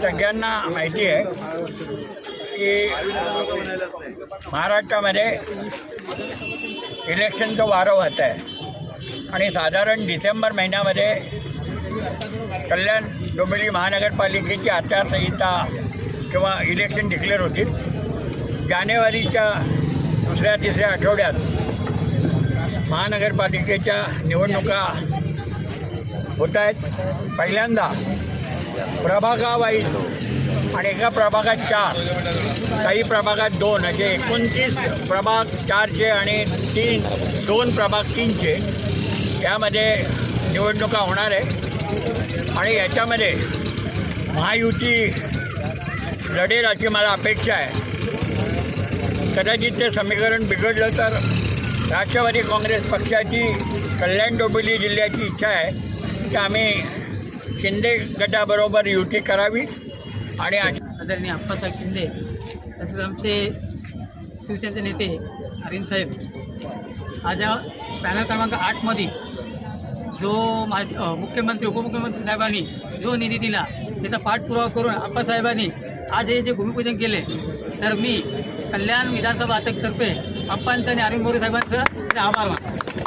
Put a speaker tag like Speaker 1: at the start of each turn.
Speaker 1: सगळ्यांना माहिती आहे की महाराष्ट्रामध्ये इलेक्शनचं वारं होत आहे. आणि साधारण डिसेंबर महिन्यामध्ये कल्याण डोंबिवली महानगरपालिकेची आचारसंहिता किंवा इलेक्शन डिक्लेअर होतील. जानेवारीच्या दुसऱ्या तिसऱ्या आठवड्यात महानगरपालिकेच्या निवडणुका होत आहेत. पहिल्यांदा प्रभागावाईज आणि एका प्रभागात चार. काही प्रभागात दोन. असे एकोणतीस प्रभाग चारचे आणि तीन दोन प्रभाग तीनचे. यामध्ये निवडणुका होणार आहे आणि याच्यामध्ये महायुती लढेल अशी मला अपेक्षा आहे. कदाचित ते समीकरण बिघडलं तर राष्ट्रवादी काँग्रेस पक्षाची कल्याण डोंबिवली जिल्ह्याची इच्छा आहे. की आम्ही शिंदे गटाबरोबर युती करावी. आणि
Speaker 2: आदरणीय अप्पासाहेब शिंदे तसेच आमचे शिवसेनेचे नेते अरिंद साहेब आज पॅनल क्रमांक आठमध्ये जो माज मुख्यमंत्री उपमुख्यमंत्री साहेबांनी जो निधी दिला त्याचा पाठपुरावा करून आप्पासाहेबांनी आज हे जे भूमिपूजन केले तर मी कल्याण विधानसभा अध्यक्षतर्फे अप्पांचं आणि अरविंद मोरे साहेबांचं आभार मानतो.